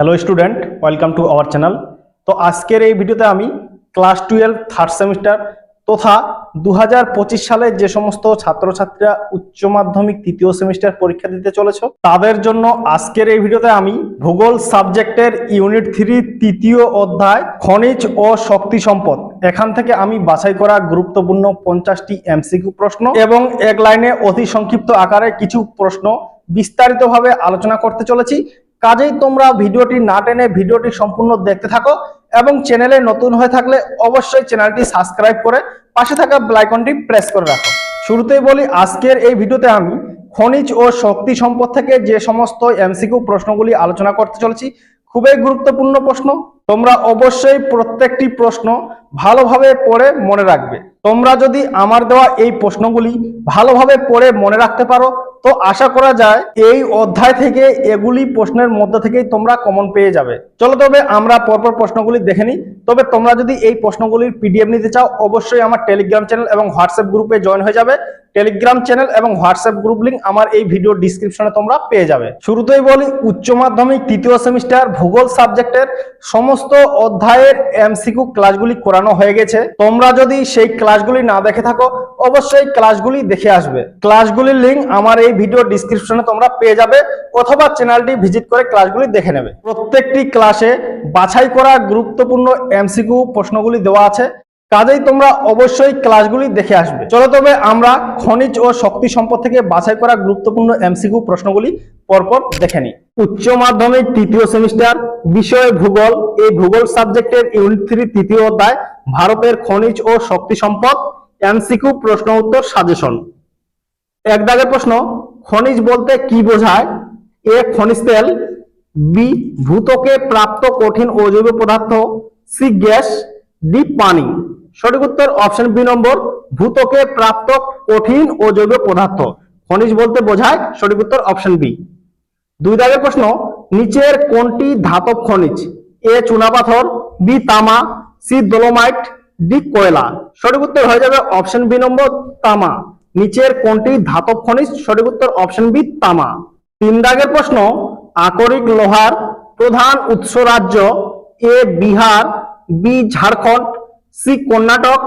Hello student welcome to our channel তো আজকের এই ভিডিওতে আমি ক্লাস টুয়েলভ থার্ড সেমিস্টার তথা দু সালে যে সমস্ত ছাত্রছাত্রীরা উচ্চ মাধ্যমিক, তৃতীয় সেমিস্টার পরীক্ষা দিতে চলেছ, তাদের জন্য আজকের এই ভিডিওতে আমি ভূগোল সাবজেক্টের ইউনিট থ্রি তৃতীয় অধ্যায়, খনিজ ও শক্তি সম্পদ। এখান থেকে আমি বাছাই করা গুরুত্বপূর্ণ পঞ্চাশটি এমসিকিউ প্রশ্ন এবং এক লাইনে অতি সংক্ষিপ্ত আকারে কিছু প্রশ্ন বিস্তারিতভাবে আলোচনা করতে চলেছি। কাজেই তোমরা ভিডিওটি না টেনে ভিডিওটি সম্পূর্ণ দেখতে থাকো এবং চ্যানেলে নতুন হয়ে থাকলে অবশ্যই চ্যানেলটি সাবস্ক্রাইব করে পাশে থাকা ব্লাইকনটি প্রেস করে রাখো। শুরুতেই বলি, আজকের এই ভিডিওতে আমি খনিজ ও শক্তি সম্পদ থেকে যে সমস্ত এমসিকিউ প্রশ্নগুলি আলোচনা করতে চলেছি, খুবই গুরুত্বপূর্ণ প্রশ্ন। তোমরা অবশ্যই প্রত্যেকটি প্রশ্ন ভালোভাবে পড়ে মনে রাখবে। তোমরা যদি আমার দেওয়া এই প্রশ্নগুলি ভালোভাবে পড়ে মনে রাখতে পারো তো আশা করা যায় এই অধ্যায় থেকে এগুলি প্রশ্নের মধ্যে থেকেই তোমরা কমন পেয়ে যাবে। চলো তবে আমরা পরপর প্রশ্নগুলি দেখে নিই। তবে তোমরা যদি এই প্রশ্নগুলির পিডিএফ নিতে চাও, অবশ্যই আমার টেলিগ্রাম চ্যানেল এবং হোয়াটসঅ্যাপ গ্রুপে জয়েন হয়ে যাবে। টেলিগ্রাম চ্যানেল এবং হোয়াটসঅ্যাপ গ্রুপ লিঙ্ক আমার এই ভিডিও ডিসক্রিপশনে তোমরা পেয়ে যাবে। শুরুতেই বলি, উচ্চ মাধ্যমিক, তৃতীয় সেমিস্টার ভূগোল সাবজেক্টের সমস্ত অধ্যায়ের এমসিকিউ ক্লাসগুলি করানো হয়ে গেছে। তোমরা যদি সেই ক্লাসগুলি না দেখে থাকো, অবশ্যই ক্লাসগুলি দেখে আসবে। ক্লাসগুলির লিঙ্ক আমার এই ভিডিও ডিসক্রিপশনে তোমরা পেয়ে যাবে, অথবা চ্যানেলটি ভিজিট করে ক্লাসগুলি দেখে নেবে। প্রত্যেকটি ক্লাসে বাছাই করা গুরুত্বপূর্ণ এমসিকিউ প্রশ্নগুলি দেওয়া আছে। কাজেই তোমরা অবশ্যই ক্লাসগুলি দেখে আসবে। চলো তবে আমরা খনিজ ও শক্তি সম্পদ থেকে বাছাই করা গুরুত্বপূর্ণ এমসিকিউ প্রশ্নগুলি পরপর দেখে নিই। উচ্চ মাধ্যমিক তৃতীয় সেমিস্টার, বিষয় ভূগোল, এই ভূগোল সাবজেক্টের ইউনিট থ্রি তৃতীয় অধ্যায়, ভারতের খনিজ ও শক্তি সম্পদ, এমসিকিউ প্রশ্ন উত্তর সাজেশন। এক দাগের প্রশ্ন, খনিজ বলতে কি বোঝায়? এ, খনিজ তেল বি ভূতকে প্রাপ্ত কঠিন ও জৈব পদার্থ সি গ্যাস ডি পানি। সঠিক উত্তর অপশন বি নম্বর, ভূতকে প্রাপ্ত কঠিন ও জৈব পদার্থ। খনিজ বলতে বোঝায় সঠিক উত্তর অপশন বি দুই দাগের প্রশ্ন, নিচের কোনটি ধাতব খনিজ? এ চুনাপাথর বি তামা সি ডোলোমাইট ডি কয়লা। সঠিক উত্তর হয়ে যাবে অপশন বি নম্বর, তামা। নিচের কোনটি ধাতব খনিজ? সঠিক উত্তর অপশন বি তামা। তিন দাগের প্রশ্ন আকরিক লোহার প্রধান উৎস রাজ্য A Bihar, B Jharkhand, C Karnataka,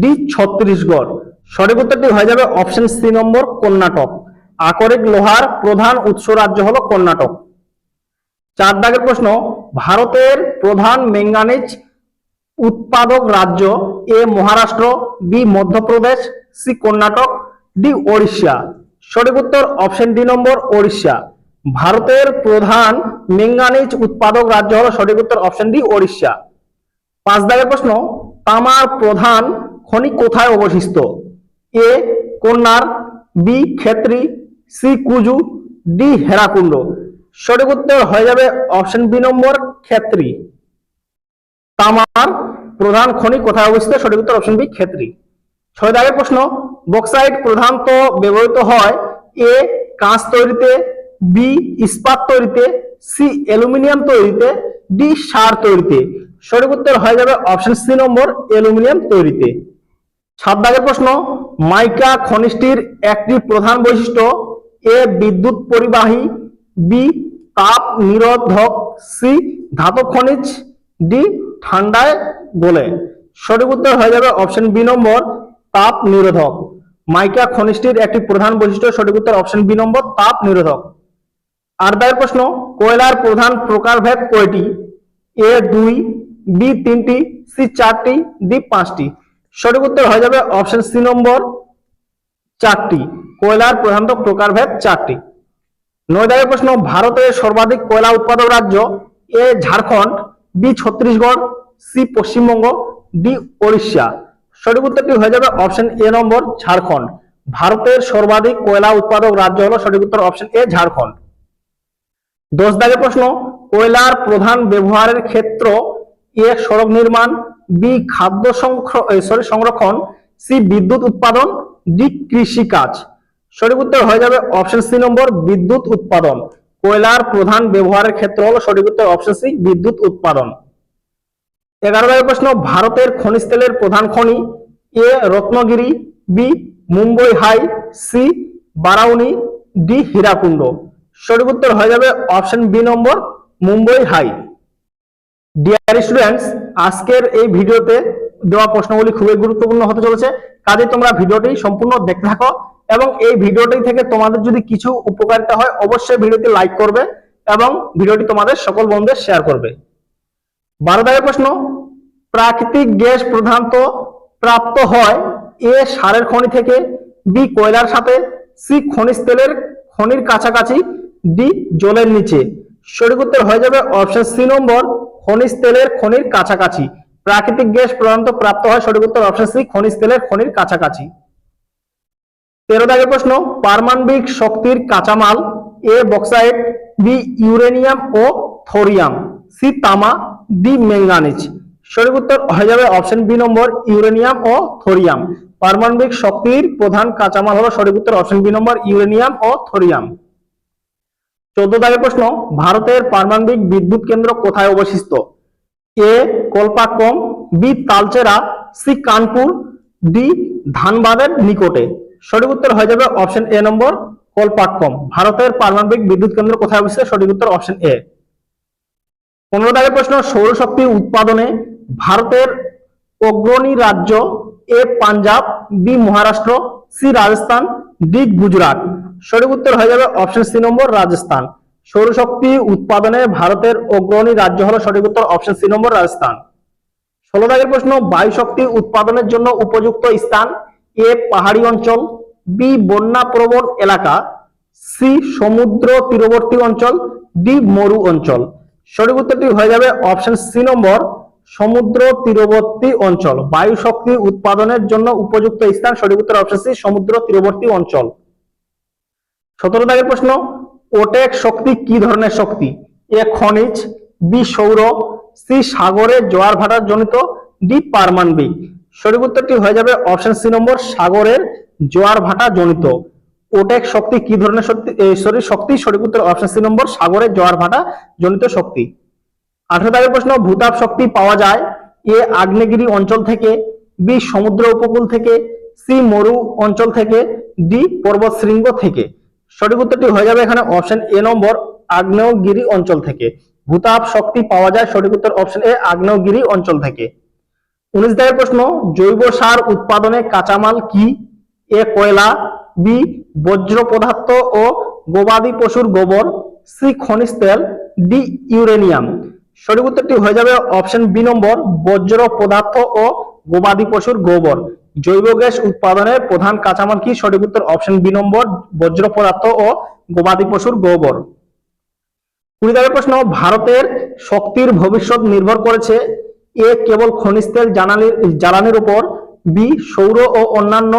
D Chhattisgarh. সঠিক উত্তরটি হয়ে যাবে অপশন সি নম্বর, কর্ণাটক। আকরিক লোহার প্রধান উৎস রাজ্য হলো কর্ণাটক। চার দাগের প্রশ্ন, ভারতের প্রধান ম্যাঙ্গানিজ উৎপাদক রাজ্য A Maharashtra, B Madhya Pradesh, C Karnataka, D Odisha. সঠিক উত্তর অপশন ডি নম্বর, ওড়িশা। ভারতের প্রধান ম্যাঙ্গানিজ উৎপাদক রাজ্য হলো সঠিক উত্তর অপশন ডি ওড়িশা। পাঁচ দাগের প্রশ্ন, তামার প্রধান খনি কোথায় অবশিষ্ট এ, কন্যার, B, Khetri, C, Kuju, D, Hirakud. সঠিক উত্তর হয়ে যাবে অপশন বি নম্বর, ক্ষেত্রী। তামার প্রধান খনি কোথায় অবস্থিত? সঠিক উত্তর অপশন বি ক্ষেত্রী। ছয় দাগের প্রশ্ন বক্সাইট প্রধানত ব্যবহৃত হয় এ কাঁচ তৈরিতে বি ইস্পাত তৈরিতে সি অ্যালুমিনিয়াম তৈরিতে ডি সার তৈরিতে। সঠিক উত্তর হয়ে যাবে অপশন সি নম্বর, অ্যালুমিনিয়াম তৈরিতে। সাত দাগের প্রশ্ন, মাইকা খনিজটির একটি প্রধান বৈশিষ্ট্য, এ বিদ্যুৎ পরিবাহী বি তাপ নিরোধক সি ধাতব খনিজ ডি ঠান্ডায় গলে। সঠিক উত্তর হয়ে যাবে অপশন বি নম্বর, তাপ নিরোধক। মাইকা খনিজটির একটি প্রধান বৈশিষ্ট্য, সঠিক উত্তর অপশন বি নম্বর, তাপ নিরোধক। আর দায়ের প্রশ্ন, কয়লার প্রধান প্রকারভেদ কয়টি? এ দুই বি তিনটি সি চারটি ডি পাঁচটি। সঠিক উত্তর হয়ে যাবে অপশন সি নম্বর চারটি। কয়লার প্রধানত প্রকারভেদ চারটি। নয় দাগের প্রশ্ন, ভারতের সর্বাধিক কয়লা উৎপাদক রাজ্য A Jharkhand B Chhattisgarh C Paschimbanga D Odisha. সঠিক উত্তরটি হয়ে যাবে অপশন এ নম্বর ঝাড়খণ্ড। ভারতের সর্বাধিক কয়লা উৎপাদক রাজ্য হলো সঠিক উত্তর অপশন এ ঝাড়খণ্ড। দশ দাগের প্রশ্ন, কয়লার প্রধান ব্যবহারের ক্ষেত্র এ সড়ক নির্মাণ, বি খাদ্য সরি সংরক্ষণ, সি বিদ্যুৎ উৎপাদন, ডি কৃষি কাজ সঠিক উত্তর হয়ে যাবে অপশন সি নম্বর, বিদ্যুৎ উৎপাদন। কয়লার প্রধান ব্যবহারের ক্ষেত্র হলো সঠিক উত্তর অপশন সি, বিদ্যুৎ উৎপাদন। এগারো দাগের প্রশ্ন, ভারতের খনিজ তেলের প্রধান খনি A Ratnagiri, B Mumbai high, C Barauni, D Hirakud. সঠিক উত্তর হয়ে যাবে option B number, Mumbai high. Dear students আজকের এই ভিডিওতে দেওয়া প্রশ্নগুলি খুবই গুরুত্বপূর্ণ হতে চলেছে। কাজে তোমরা ভিডিওটি সম্পূর্ণ দেখতে থাকো এবং এই ভিডিওটি থেকে তোমাদের যদি কিছু উপকারিতা হয়, অবশ্যই ভিডিওটি লাইক করবে এবং ভিডিওটি তোমাদের সকল বন্ধুদের শেয়ার করবে। বারো দাগের প্রশ্ন, প্রাকৃতিক গ্যাস প্রধানত প্রাপ্ত হয় এ সারের খনি থেকে, বি কয়লার সাথে, সি খনিজ তেলের খনির কাছাকাছি ডি জলের নিচে। সঠিক উত্তর হয়ে যাবে অপশন সি নম্বর, খনিজ তেলের খনির কাছাকাছি। প্রাকৃতিক গ্যাস প্রধানত প্রাপ্ত হয়, সঠিক উত্তর অপশন সি, খনিজ তেলের খনির কাছাকাছি। তেরো দাগের প্রশ্ন, পারমাণবিক শক্তির কাঁচামাল এ বক্সাইট বি ইউরেনিয়াম ও থোরিয়াম সি তামা ডি ম্যাঙ্গানিজ সঠিক উত্তর হয়ে যাবে অপশন বি নম্বর ইউরেনিয়াম ও থোরিয়াম পারমাণবিক শক্তির প্রধান কাঁচামাল হলো সঠিক উত্তর অপশন বি নম্বর ইউরেনিয়াম ও থোরিয়াম চোদ্দ দাগের প্রশ্ন, ভারতের পারমাণবিক বিদ্যুৎ কেন্দ্র কোথায় অবস্থিত? A, Kalpakkam, B, Talchera, C, Kanpur, D, ধানবাদের নিকটে। সঠিক উত্তর হয়ে যাবে অপশন এ নম্বর, কলপাক্কম। ভারতের পারমাণবিক বিদ্যুৎ কেন্দ্র কোথায় অবস্থিত? সঠিক উত্তর অপশন এ। পনেরো দাগের প্রশ্ন সৌরশক্তি উৎপাদনে ভারতের অগ্রণী রাজ্য A Punjab, B, Maharashtra, C, Rajasthan, D, Gujarat. সঠিক উত্তর হয়ে যাবে অপশন সি নম্বর, রাজস্থান। সৌরশক্তি উৎপাদনে ভারতের অগ্রণী রাজ্য হলো সঠিক উত্তর অপশন সি নম্বর, রাজস্থান। ষোলো দাগের প্রশ্ন বায়ু শক্তি উৎপাদনের জন্য উপযুক্ত স্থান এ পাহাড়ি অঞ্চল, বি বন্যা প্রবণ এলাকা, সি সমুদ্র তীরবর্তী অঞ্চল, ডি মরু অঞ্চল। সঠিক উত্তরটি হয়ে যাবে অপশন সি নম্বর, সমুদ্র তীরবর্তী অঞ্চল। বায়ু শক্তি উৎপাদনের জন্য উপযুক্ত স্থান, সঠিক উত্তর অপশন সি, সমুদ্র তীরবর্তী অঞ্চল। সতেরো দাগের প্রশ্ন, ওটেক শক্তি কি ধরনের শক্তি? এ খনিজ, বি সৌর, সি সাগরে জোয়ার ভাটার জনিত, ডি পারমাণবিক। সঠিক উত্তরটি হয়ে যাবে অপশন সি নম্বর, সাগরের জোয়ার ভাটা জনিত। ওটেক শক্তি কি ধরনের শক্তি? সরি, শক্তি, সঠিক উত্তর অপশন সি নম্বর সাগরের জোয়ার ভাটা জনিত শক্তি। আঠারো দাগের প্রশ্ন, ভূতাপ শক্তি পাওয়া যায় এ আগ্নেয়গিরি অঞ্চল থেকে, বি সমুদ্র উপকূল থেকে, সি মরু অঞ্চল থেকে, ডি পর্বত শৃঙ্গ থেকে। সঠিক উত্তরটি হয়ে যাবে এখানে অপশন এ নম্বর আগ্নেয়গিরি অঞ্চল থেকে। ভূতাপ শক্তি পাওয়া যায় সঠিক উত্তর অপশন এ আগ্নেয়গিরি অঞ্চল থেকে। উনিশ দাগের প্রশ্ন, জৈব সার উৎপাদনে কাঁচামাল কি? এ, কয়লা, বি, বজ্র পদার্থ, ও, গবাদি পশুর গোবর, সি, খনিজ তেল, ডি, ইউরেনিয়াম। সঠিক উত্তরটি হয়ে যাবে অপশন বি নম্বর, বজ্র পদার্থ ও গবাদি পশুর গোবর। জৈব গ্যাস উৎপাদনের প্রধান কাঁচামাল কি? সঠিক উত্তর অপশন বি নম্বর, বজ্র পদার্থ ও গবাদি পশুর গোবর। কুড়ি প্রশ্ন, ভারতের শক্তির ভবিষ্যৎ নির্ভর করেছে এ কেবল খনিজ তেল জ্বালানির উপর, বি সৌর ও অন্যান্য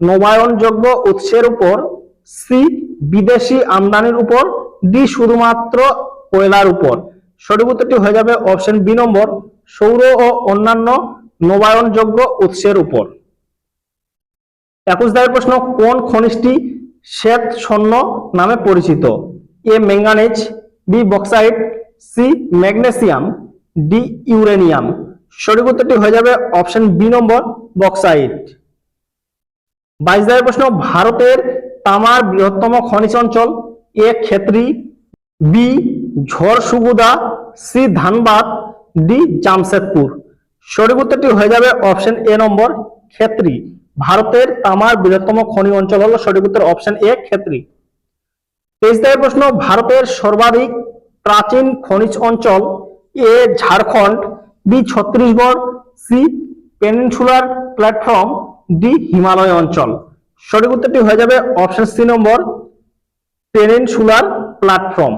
নবায়নযোগ্য উৎসের উপর, সি বিদেশি আমদানির উপর, ডি শুধুমাত্র কয়লার উপর। সঠিক উত্তরটি হয়ে যাবে অপশন বি নম্বর, সৌর ও অন্যান্য নবায়নযোগ্য উৎসের উপর। একুশ দায়ের প্রশ্ন, কোন খনিজটি শ্বেত স্বর্ণ নামে পরিচিত? A manganese B, bauxite, C, magnesium, D, uranium. সঠিক উত্তরটি হয়ে যাবে অপশন বি নম্বর, বক্সাইট। বাইশ দায়ের প্রশ্ন, ভারতের তামার বৃহত্তম খনিজ অঞ্চল, A, Khetri, B, Jharsuguda, C, Dhanbad, D, Jamshedpur. সঠিক উত্তরটি হয়ে যাবে অপশন এ নম্বর ক্ষেত্রী। ভারতের তামার বৃহত্তম খনি অঞ্চল হলো সঠিক উত্তর অপশন এ ক্ষেত্রী। তেইশ প্রশ্ন, ভারতের সর্বাধিক প্রাচীন খনিজ অঞ্চল A Jharkhand B Chhattisgarh C peninsular platform D Himalaya অঞ্চল। সঠিক উত্তরটি হয়ে যাবে option C number peninsular platform.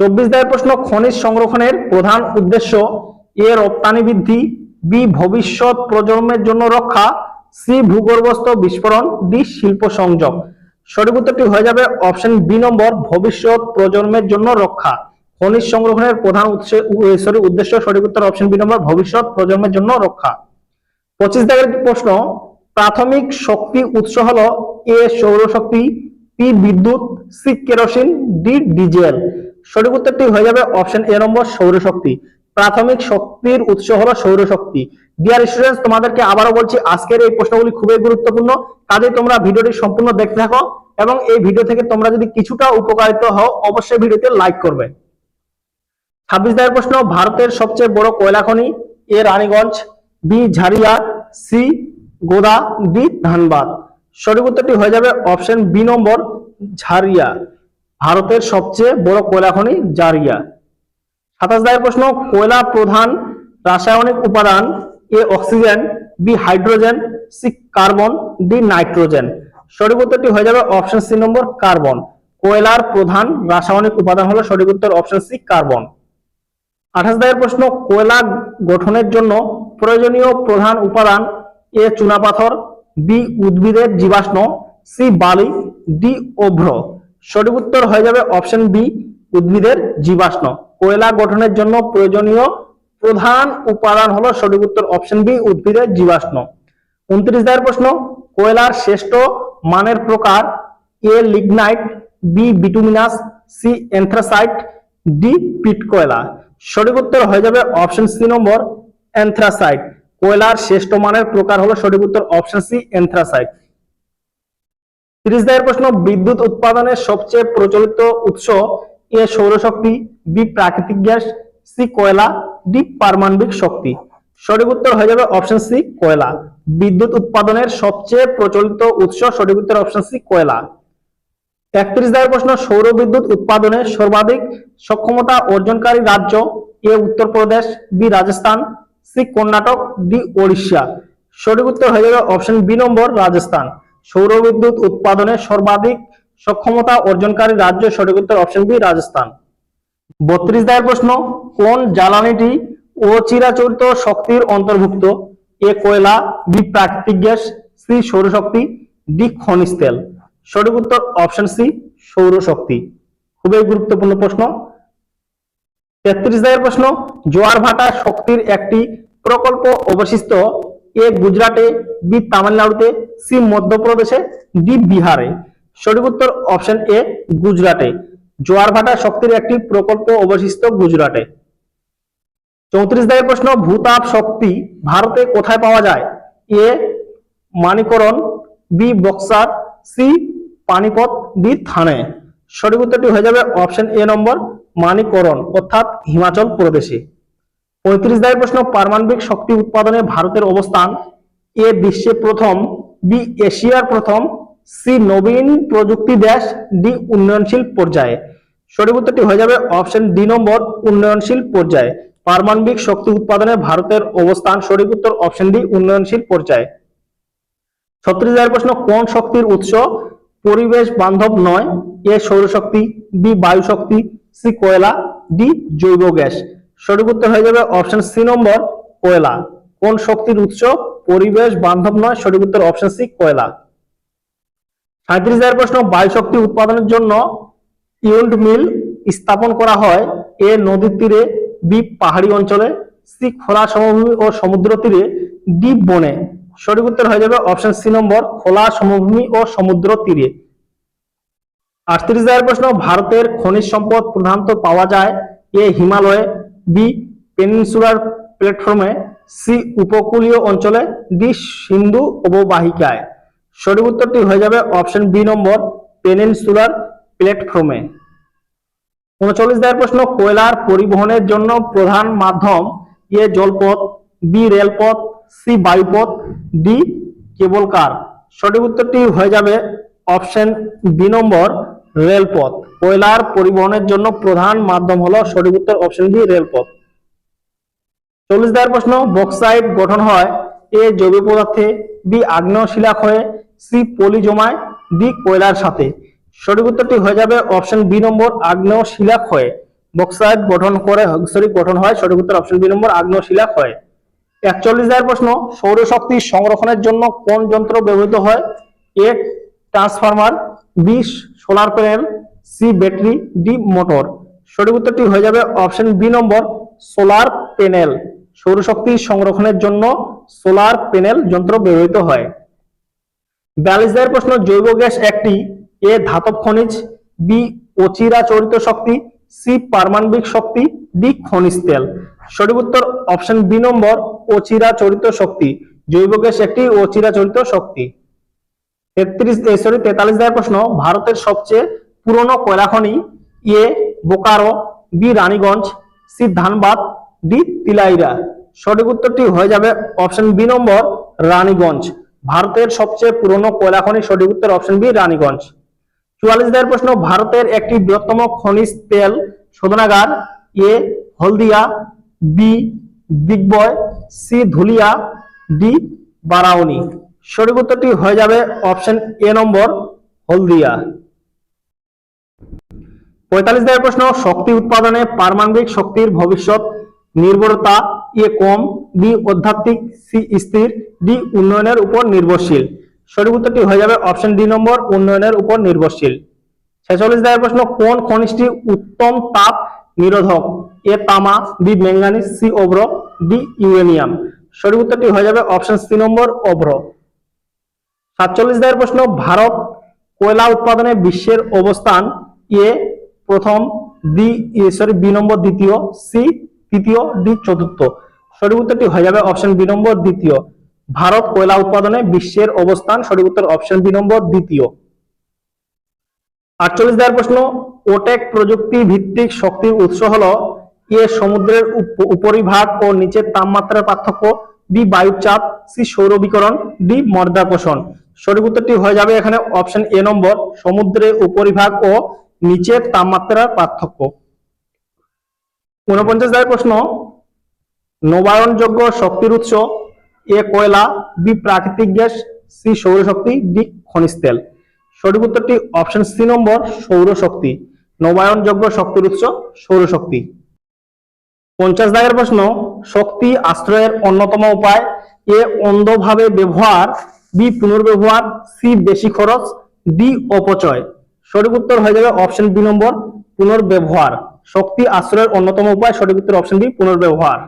চব্বিশ দায়ের প্রশ্ন, খনিজ সংরক্ষণের প্রধান উদ্দেশ্য এ রপ্তানি বৃদ্ধি, বি ভবিষ্যৎ প্রজন্মের জন্য রক্ষা, সি ভূগর্ভস্থ বিস্ফোরণ, ডি শিল্প সংযোগ। সঠিক উত্তরটি হয়ে যাবে অপশন বি নম্বর, ভবিষ্যৎ প্রজন্মের জন্য রক্ষা। খনিজ সংরক্ষণের প্রধান সরি, উদ্দেশ্য, সঠিক উত্তর অপশন বি নম্বর, ভবিষ্যৎ প্রজন্মের জন্য রক্ষা। পঁচিশ দাগের প্রশ্ন, প্রাথমিক শক্তি উৎস হলো এ সৌরশক্তি, পি বিদ্যুৎ, সি কেরোসিন, ডি ডিজেল। সঠিক উত্তরটি হয়ে যাবে অপশন এ নম্বর, সৌরশক্তি। প্রাথমিক শক্তির উৎস হলো সৌরশক্তি। ডিয়ার স্টুডেন্টস তোমাদেরকে আবারও বলছি, আজকের এই প্রশ্নগুলি খুবই গুরুত্বপূর্ণ। কাজে তোমরা ভিডিওটি সম্পূর্ণ দেখতে থাকো এবং এই ভিডিও থেকে তোমরা যদি কিছুটা উপকারিত হও, অবশ্যই ভিডিওতে লাইক করবে। ছাব্বিশ দাগের প্রশ্ন, ভারতের সবচেয়ে বড় কয়লা খনি? A, Raniganj B Jharia C Goda D Dhanbad. সঠিক উত্তরটি হয়ে যাবে অপশন বি নম্বর, ঝাড়িয়া। ভারতের সবচেয়ে বড় কয়লা খনি জারিয়া সাতাশ দাগের প্রশ্ন, কয়লা প্রধান রাসায়নিক উপাদান A oxygen B hydrogen C carbon D nitrogen সঠিক উত্তরটি হয়ে যাবে অপশন সি নম্বর কার্বন কয়লার প্রধান রাসায়নিক উপাদান হলো সঠিক উত্তর অপশন সি কার্বন আঠাশ দায়ের প্রশ্ন, কয়লা গঠনের জন্য প্রয়োজনীয় প্রধান উপাদান এ চুনাপাথর বি উদ্ভিদের জীবাশ্ম সি বালি ডি অভ্র। সঠিক উত্তর হয়ে যাবে অপশন বি উদ্ভিদের জীবাশ্ম। কয়লা গঠনের জন্য প্রয়োজনীয় প্রধান উপাদান হলো সঠিক উত্তর অপশন বি, উদ্ভিদের জীবাশ্ম। উনত্রিশ দাগের প্রশ্ন, কয়লার শ্রেষ্ঠ মানের প্রকার A lignite, B bituminous, C anthracite, D peat কয়লা। সঠিক উত্তর হয়ে যাবে অপশন সি নম্বর, এন্থ্রাসাইট। কয়লার শ্রেষ্ঠ মানের প্রকার হলো সঠিক উত্তর অপশন সি, এন্থ্রাসাইট। তিরিশ দায়ের প্রশ্ন, বিদ্যুৎ উৎপাদনের সবচেয়ে প্রচলিত উৎস এ সৌরশক্তি, বি প্রাকৃতিক গ্যাস, সি কয়লা, ডি পারমাণবিক শক্তি। সঠিক উত্তর হয়ে যাবে অপশন সি কয়লা। বিদ্যুৎ উৎপাদনের সবচেয়ে প্রচলিত উৎস সঠিক উত্তর অপশন সি কয়লা। একত্রিশ দাগের প্রশ্ন, সৌর বিদ্যুৎ উৎপাদনে সর্বাধিক সক্ষমতা অর্জনকারী রাজ্য A Uttar Pradesh B Rajasthan, C Karnataka, D Odisha. সঠিক উত্তর হয়ে যাবে অপশন বি নম্বর, রাজস্থান। সৌর বিদ্যুৎ উৎপাদনে সর্বাধিক সক্ষমতা অর্জনকারী রাজ্য সঠিক উত্তর অপশন বি রাজস্থান। বত্রিশ দায়ের প্রশ্ন, কোন জ্বালানিটি ও চিরাচরিত শক্তির অন্তর্ভুক্ত? এ, কয়লা, বি, প্রাকৃতিক গ্যাস, সি, সৌরশক্তি, ডি, খনিজ তেল। সঠিক উত্তর অপশন সি সৌরশক্তি। খুবই গুরুত্বপূর্ণ প্রশ্ন। তেত্রিশ দায়ের প্রশ্ন, জোয়ার ভাটা শক্তির একটি প্রকল্প অবশিষ্ট এ, গুজরাটে, বি, তামিলনাড়ুতে, সি, মধ্যপ্রদেশে, ডি, বিহারে। সঠিক উত্তর অপশন এ গুজরাটে। জোয়ার ভাটা শক্তির একটি প্রকল্প অবশিষ্ট গুজরাটে। চৌত্রিশ দাগের প্রশ্ন, ভূতাপ শক্তি ভারতে কোথায় পাওয়া যায়? A Manikaran B Buxar C Panipat D Thane. সঠিক উত্তরটি হয়ে যাবে অপশন এ নম্বর, মানিকরণ, অর্থাৎ হিমাচল প্রদেশে। পঁয়ত্রিশ দায়ের প্রশ্ন, পারমাণবিক শক্তি উৎপাদনে ভারতের অবস্থান? এ বিশ্বে প্রথম বি এশিয়ার প্রথম সি নবীন প্রযুক্তি দেশ ডি উন্নয়নশীল পর্যায়ে। সঠিক উত্তরটি হয়ে যাবে অপশন ডি নম্বর, উন্নয়নশীল পর্যায়ে। পারমাণবিক শক্তি উৎপাদনে ভারতের অবস্থান, সঠিক উত্তর অপশন ডি, উন্নয়নশীল পর্যায়ে। ছত্রিশ প্রশ্ন, কোন শক্তির উৎস? পরিবেশ বান্ধব নয়, এ সৌরশক্তি, বি বায়ু শক্তি সি কয়লা, ডি জৈব গ্যাস। সঠিক উত্তর হয়ে যাবে অপশন সি নম্বর, কয়লা। কোন শক্তির উৎস? পরিবেশ বান্ধব নয়, সঠিক উত্তর অপশন সি কয়লা। সাঁত্রিশ হাজার প্রশ্ন বায়ু শক্তি উৎপাদনের জন্য ইউল্ড মিল স্থাপন করা হয় এ নদীর তীরে বি পাহাড়ি অঞ্চলে সি খোলা সমভূমি ও সমুদ্র তীরে ডি বনে। সঠিক উত্তর হয়ে যাবে অপশন সি নম্বর, খোলা সমভূমি ও সমুদ্র তীরে। আটত্রিশ হাজার প্রশ্ন ভারতের খনিজ সম্পদ প্রধানত পাওয়া যায় এ হিমালয়ে, বি পেনিনসুলার প্ল্যাটফর্মে, সি উপকূলীয় অঞ্চলে, ডি সিন্ধু অববাহিকায় সঠিক উত্তরটি হয়ে যাবে অপশন বি নম্বর, পেনিনসুলার প্ল্যাটফর্মে। উনচল্লিশ দায়ের প্রশ্ন, কয়লার পরিবহনের জন্য প্রধান মাধ্যম এ জলপথ, বি রেলপথ, সি বায়ুপথ, ডি কেবল কার? সঠিক উত্তরটি হয়ে যাবে অপশন বি নম্বর, রেলপথ। কয়লার পরিবহনের জন্য প্রধান মাধ্যম হলো সঠিক উত্তর অপশন বি, রেলপথ। চল্লিশ দায়ের প্রশ্ন, বক্সাইট গঠন হয় এ জৈব পদার্থে, বি আগ্নেয় শিলা ক্ষয়ে সি পলি জমায় ডি কয়লার সাথে। সঠিক উত্তরটি হয়ে যাবে অপশন বি নম্বর আগ্নেয় শিলা ক্ষয়ে বক্সাইট গঠন করে, সরি, গঠন হয়, সঠিক উত্তর অপশন বি নম্বর আগ্নেয় শিলা ক্ষয়ে একচল্লিশ হাজার প্রশ্ন, সৌরশক্তি সংরক্ষণের জন্য কোন যন্ত্র ব্যবহৃত হয়? A, transformer, B, solar panel, C, battery, D, motor. সঠিক উত্তরটি হয়ে যাবে option B number solar panel. সৌরশক্তি সংরক্ষণের জন্য সোলার প্যানেল যন্ত্র ব্যবহৃত হয়। বিয়াল্লিশ হাজার প্রশ্ন, জৈব গ্যাস একটি, এ ধাতব খনিজ, বি অচিরাচরিত শক্তি, সি পারমাণবিক শক্তি, ডি খনিজ তেল। সঠিক উত্তর অপশন বি নম্বর অচিরাচরিত শক্তি। জৈব গ্যাস একটি অচিরাচরিত শক্তি। তেত্রিশ সরি, তেতাল্লিশ দাগের প্রশ্ন, ভারতের সবচেয়ে পুরনো কয়লা খনি, A Bokaro, B Raniganj, C Dhanbad, D Tilaira. সঠিক উত্তরটি হয়ে যাবে অপশন বি নম্বর, রানীগঞ্জ। ভারতের সবচেয়ে পুরনো কয়লা খনি সঠিক উত্তর অপশন বি রানীগঞ্জ। চুয়াল্লিশ দায়ের প্রশ্ন, ভারতের একটি বৃহত্তম খনিজ তেল শোধনাগার A Haldia B Digboi C Dhulia D Barauni. সঠিক উত্তরটি হয়ে যাবে অপশন এ নম্বর, হলদিয়া। পঁয়তাল্লিশ দাগের প্রশ্ন, শক্তি উৎপাদনে পারমাণবিক শক্তির ভবিষ্যৎ নির্ভরতা এ কম, বি আধ্যাত্মিক সি স্থির, ডি উন্নয়নের উপর নির্ভরশীল। সঠিক উত্তরটি হয়ে যাবে অপশন ডি নম্বর, উন্নয়নের উপর নির্ভরশীল। ছেচল্লিশ দাগের প্রশ্ন, কোন খনিজটি উত্তম তাপ নিরোধক? এ তামা, বি ম্যাঙ্গানিজ সি অভ্র, ডি ইউরেনিয়াম। সঠিক উত্তরটি হয়ে যাবে অপশন সি নম্বর, অভ্র। সাতচল্লিশ দাগের প্রশ্ন, ভারত কয়লা উৎপাদনে বিশ্বের অবস্থান? এ প্রথম, ডি সরি, বি নম্বর, দ্বিতীয়, সি, তৃতীয়, ডি, চতুর্থ। সঠিক উত্তরটি হয়ে যাবে অপশন বি নম্বর দ্বিতীয়। ভারত কয়লা উৎপাদনে বিশ্বের অবস্থান? সঠিক উত্তর অপশন বি নম্বর দ্বিতীয়। আটচল্লিশ দাগের প্রশ্ন, ওটেক প্রযুক্তি ভিত্তিক শক্তির উৎস হলো এ সমুদ্রের উপরিভাগ ও নিচের তাপমাত্রার পার্থক্য, বি বায়ুর চাপ সি সৌর বিকরণ ডি মর্দাকোষণ সঠিক উত্তরটি হয়ে যাবে এখানে অপশন এ নম্বর সমুদ্রের উপরিভাগ ও নিচের তাপমাত্রার পার্থক্য। উনপঞ্চাশ দাগের প্রশ্ন নবায়নযোগ্য শক্তির উৎস এ কয়লা, বি প্রাকৃতিক গ্যাস, সি সৌরশক্তি, ডি খনিজ তেল। সঠিক উত্তরটি অপশন সি নম্বর, সৌরশক্তি। নবায়নযোগ্য শক্তির উৎস সৌরশক্তি। পঞ্চাশ দাগের প্রশ্ন, শক্তি আশ্রয়ের অন্যতম উপায়? এ অন্ধভাবে ব্যবহার, বি পুনর্ব্যবহার, সি বেশি খরচ, ডি অপচয়। সঠিক উত্তর হয়ে যাবে অপশন বি নম্বর, পুনর্ব্যবহার। শক্তি আশ্রয়ের অন্যতম উপায়, সঠিক উত্তর অপশন বি, পুনর্ব্যবহার।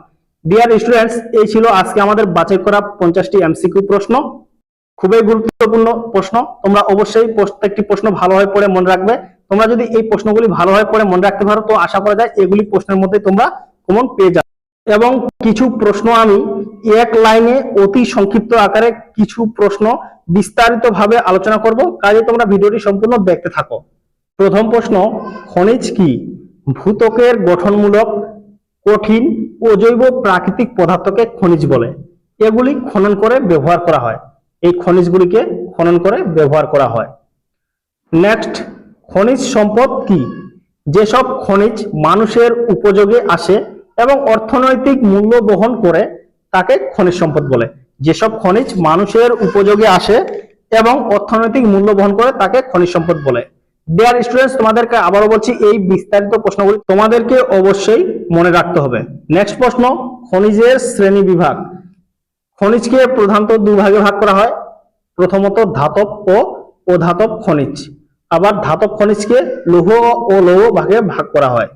ডিয়ার স্টুডেন্টস এই ছিল আজকে আমাদের বাছাই করা পঞ্চাশটি এমসিকিউ প্রশ্ন। খুবই গুরুত্বপূর্ণ প্রশ্ন। তোমরা অবশ্যই প্রত্যেকটি প্রশ্ন ভালোভাবে পড়ে মনে রাখবে। তোমরা যদি এই প্রশ্নগুলি ভালোভাবে পড়ে মনে রাখতে পারো, তো আশা করা যায় এগুলি প্রশ্নের মধ্যে তোমরা কমন পেয়ে যাবে। এবং কিছু প্রশ্ন আমি এক লাইনে অতি সংক্ষিপ্ত আকারে কিছু প্রশ্ন বিস্তারিত ভাবে আলোচনা করব। কাজে তোমরা ভিডিওটি সম্পূর্ণ দেখতে থাকো। প্রথম প্রশ্ন, খনিজ কি? ভূতকের গঠনমূলক কঠিন ও জৈব প্রাকৃতিক পদার্থকে খনিজ বলে। এগুলি খনন করে ব্যবহার করা হয়। এই খনিজগুলিকে খনন করে ব্যবহার করা হয়। নেক্সট খনিজ সম্পদ কি? যেসব খনিজ মানুষের উপযোগে আসে এবং অর্থনৈতিক মূল্য বহন করে, তাকে খনিজ সম্পদ বলে। যেসব খনিজ মানুষের উপযোগে আসে এবং অর্থনৈতিক মূল্য বহন করে, তাকে খনিজ সম্পদ বলে। ডিয়ার স্টুডেন্টস তোমাদেরকে আবারও বলছি এই বিস্তারিত প্রশ্নগুলি তোমাদেরকে অবশ্যই মনে রাখতে হবে। নেক্সট প্রশ্ন, খনিজের শ্রেণি বিভাগ। খনিজকে প্রধানত দুভাগে ভাগ করা হয়। প্রথমত ধাতব ও অধাতব খনিজ। আবার ধাতব খনিজকে লৌহ ও লৌহ ভাগে ভাগ করা হয়।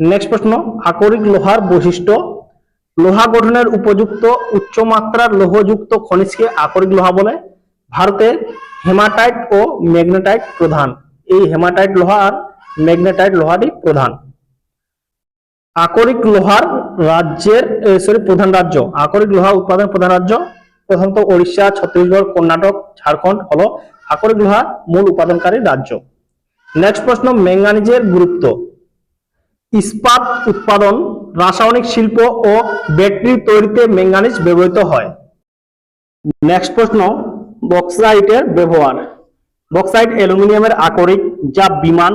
নেক্সট প্রশ্ন, আকরিক লোহার বৈশিষ্ট্য। লোহা গঠনের উপযুক্ত উচ্চ মাত্রার লৌহযুক্ত খনিজকে আকরিক লোহা বলে। ভারতের হেমাটাইট ও ম্যাগনেটাইট প্রধান। এই হেমাটাইট লোহা আর ম্যাগনেটাইট লোহাটি প্রধান। আকরিক লোহার রাজ্যের সরি প্রধান রাজ্য। আকরিক লোহা উৎপাদন প্রধান রাজ্য প্রধানত ওড়িশা, ছত্তিশগড়, কর্ণাটক, ঝাড়খণ্ড হলো আকরিক লোহার মূল উৎপাদনকারী রাজ্য। নেক্সট প্রশ্ন, ম্যাঙ্গানিজের গুরুত্ব। ইস্পাত উৎপাদন রাসায়নিক শিল্প ও ব্যাটারি তৈরিতে ম্যাঙ্গানিজ ব্যবহৃত হয়। নেক্সট প্রশ্ন বক্সাইটের ব্যবহার। বক্সাইট অ্যালুমিনিয়ামের আকরিক, যা বিমান,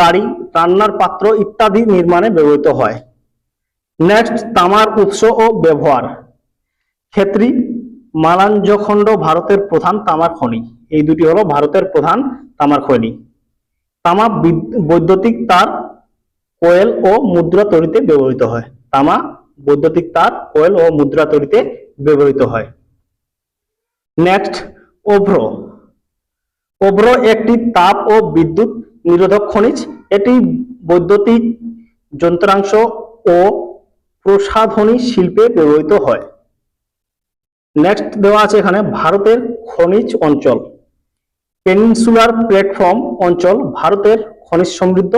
গাড়ি, রান্নার পাত্র ইত্যাদি নির্মাণে ব্যবহৃত হয়। নেক্সট, তামার উৎস ও ব্যবহার। ক্ষেত্রী, মালাঞ্জখণ্ড ভারতের প্রধান তামার খনি। এই দুটি হলো ভারতের প্রধান তামার খনি। তামা বৈদ্যুতিক তার, কোয়েল ও মুদ্রা তৈরিতে ব্যবহৃত হয়। তামা বৈদ্যুতিক তার, কোয়েল ও মুদ্রা তৈরিতে ব্যবহৃত হয়। নেক্সট ওভ্র। ওভ্র একটি তাপ ও বিদ্যুৎ নিরোধক খনিজ। এটি বৈদ্যুতিক যন্ত্রাংশ ও প্রসাধনী শিল্পে ব্যবহৃত হয়। নেক্সট দেওয়া আছে এখানে ভারতের খনিজ অঞ্চল। পেনিনসুলার প্ল্যাটফর্ম অঞ্চল ভারতের খনিজ সমৃদ্ধ,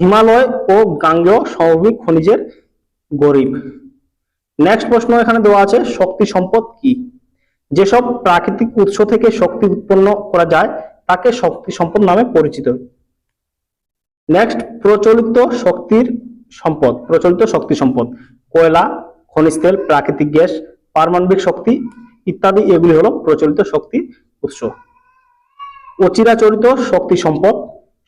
হিমালয় ও গাঙ্গেয় সমভূমি খনিজের গরিব। নেক্সট প্রশ্ন এখানে দেওয়া আছে, শক্তি সম্পদ কি? যেসব প্রাকৃতিক উৎস থেকে শক্তি উৎপন্ন করা যায়, তাকে শক্তি সম্পদ নামে পরিচিত। নেক্সট প্রচলিত শক্তির সম্পদ, প্রচলিত শক্তি সম্পদ। কয়লা, খনিজ তেল, প্রাকৃতিক গ্যাস, পারমাণবিক শক্তি ইত্যাদি, এগুলি হলো প্রচলিত শক্তি উৎস। অচিরাচরিত শক্তি সম্পদ,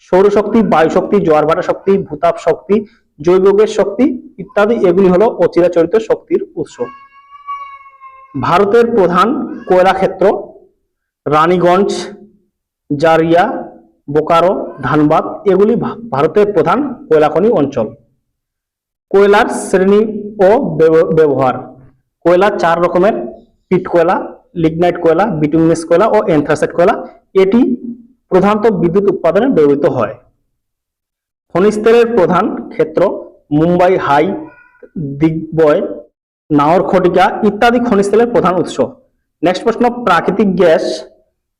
সৌরশক্তি বায়ু শক্তি জোয়ার ভাটা শক্তি, ভূতাপ শক্তি জৈব গ্যাস শক্তি ইত্যাদি, এগুলি হলো অচিরাচরিত শক্তির উৎস। ভারতের প্রধান কয়লা ক্ষেত্র, রানীগঞ্জ, জারিয়া, বোকারো, ধানবাদ, এগুলি ভারতের প্রধান কয়লা খনি অঞ্চল। কয়লার শ্রেণি ও ব্যব- ব্যবহার। কয়লা চার রকমের, পিট কয়লা, লিগনাইট কয়লা বিটুমিনাস কয়লা ও এন্থ্রাসাইট কয়লা। এটি প্রধানত বিদ্যুৎ উৎপাদনে ব্যবহৃত হয়। খনিজ প্রধান ক্ষেত্র মুম্বাই হাই, দিগ্বয় নাওরখটিকা ইত্যাদি খনিজ তেলের প্রধান উৎস। নেক্সট প্রশ্ন, প্রাকৃতিক গ্যাস,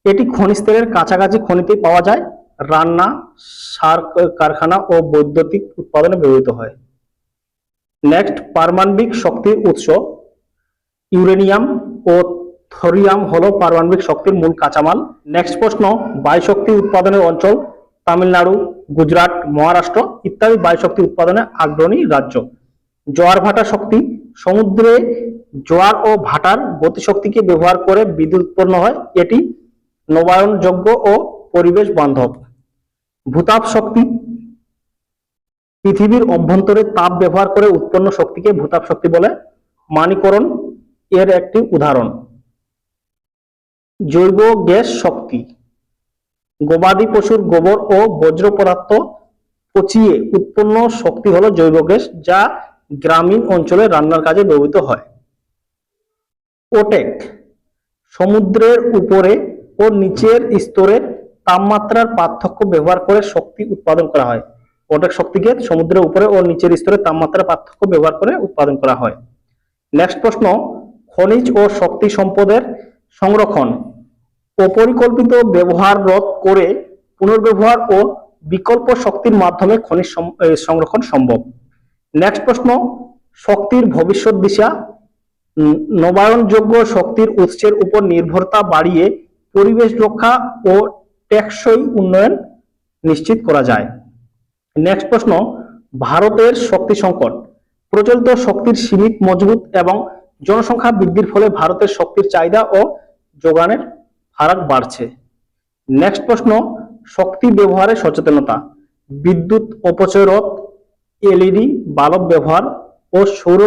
এটি খনিজ তেলের কাছাকাছি খনিতে পাওয়া যায়, রান্না, সার, কারখানা ও বৈদ্যুতিক উৎপাদনে ব্যবহৃত হয়। নেক্সট পারমাণবিক শক্তির উৎস। ইউরেনিয়াম ও থরিয়াম হলো পারমাণবিক শক্তির মূল কাঁচামাল। নেক্সট প্রশ্ন বায়ু শক্তি উৎপাদনের অঞ্চল, তামিলনাড়ু, গুজরাট, মহারাষ্ট্র ইত্যাদি বায়ু শক্তি উৎপাদনে আগ্রণী রাজ্য। জোয়ার ভাটা শক্তি সমুদ্রে জোয়ার ও ভাটার গতিশক্তিকে ব্যবহার করে বিদ্যুৎ উৎপন্ন হয়। এটি নবায়নযোগ্য ও পরিবেশ বান্ধব। ভূতাপ শক্তি পৃথিবীর অভ্যন্তরে তাপ ব্যবহার করে উৎপন্ন শক্তিকে ভূতাপ শক্তি বলে মানিকরণ এর একটি উদাহরণ। জৈব গ্যাস শক্তি। গবাদি পশুর গোবর ও বজ্র পদার্থ পচিয়ে উৎপন্ন শক্তি হলো জৈব গ্যাস, যা গ্রামীণ অঞ্চলে রান্নার কাজে ব্যবহৃত হয়। ওটেক, সমুদ্রের উপরে ও নিচের স্তরের তাপমাত্রার পার্থক্য ব্যবহার করে শক্তি উৎপাদন করা হয়। ওটেক শক্তিকে সমুদ্রের উপরে ও নিচের স্তরে তাপমাত্রার পার্থক্য ব্যবহার করে উৎপাদন করা হয়। নেক্সট প্রশ্ন, খনিজ ও শক্তি সম্পদের সংরক্ষণ, অপরিকল্পিত ব্যবহার রোধ করে পুনর্ব্যবহার ও বিকল্প শক্তির মাধ্যমে খনিজ সংরক্ষণ সম্ভব। নেক্সট প্রশ্ন, শক্তির ভবিষ্যৎ দিশা। নবায়নযোগ্য শক্তির উৎসের উপর নির্ভরতা বাড়িয়ে পরিবেশ রক্ষা ও টেকসই উন্নয়ন নিশ্চিত করা যায়। নেক্সট প্রশ্ন, ভারতের শক্তি সংকট। প্রচলিত শক্তির সীমিত, মজবুত এবং জনসংখ্যা বৃদ্ধির ফলে ভারতের শক্তির চাহিদা ও যোগানের ফারাক বাড়ছে। নেক্সট প্রশ্ন, শক্তি ব্যবহারে সচেতনতা। বিদ্যুৎ অপচয় রোধ এলইডি, বাল্ব ব্যবহার ও সৌর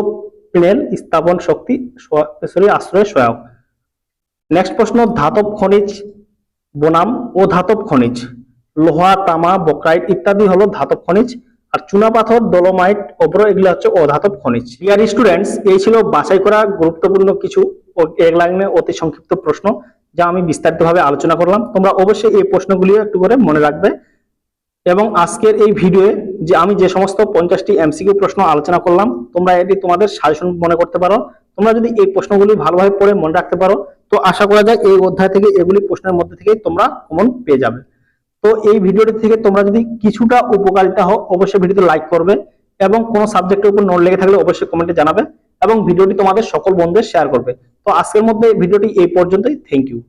প্যানেল স্থাপন শক্তি সরি আশ্রয় সহায়ক। নেক্সট প্রশ্ন, ধাতব খনিজ বনাম ও ধাতব খনিজ। লোহা, তামা, বক্রাইট ইত্যাদি হলো ধাতব খনিজ। আর চুনাপাথর ডলোমাইট অব্র এগুলো হচ্ছে অধাতব খনিজ। ডিয়ার স্টুডেন্টস এই ছিল বাছাই করা গুরুত্বপূর্ণ কিছু এক লাইনে অতি সংক্ষিপ্ত প্রশ্ন, যা আমি বিস্তারিতভাবে আলোচনা করলাম। তোমরা অবশ্যই এই প্রশ্নগুলি একটু করে মনে রাখবে। এবং আজকের এই ভিডিওয়ে যে আমি যে সমস্ত পঞ্চাশটি এমসিকিউ প্রশ্ন আলোচনা করলাম, তোমরা এটি তোমাদের সাজেশন মনে করতে পারো। তোমরা যদি এই প্রশ্নগুলি ভালোভাবে পড়ে মনে রাখতে পারো, তো আশা করা যায় এই অধ্যায় থেকে এগুলি প্রশ্নের মধ্যে থেকে তোমরা কমন পেয়ে যাবে। তো এই ভিডিওটি থেকে তোমরা যদি কিছুটা উপকারিতা হও, অবশ্যই ভিডিওতে লাইক করবে এবং কোনো সাবজেক্টের উপর নোট লেগে থাকলে অবশ্যই কমেন্টে জানাবে এবং ভিডিওটি তোমাদের সকল বন্ধুদের শেয়ার করবে। তো আজকের মধ্যে ভিডিওটি এই পর্যন্তই। Thank you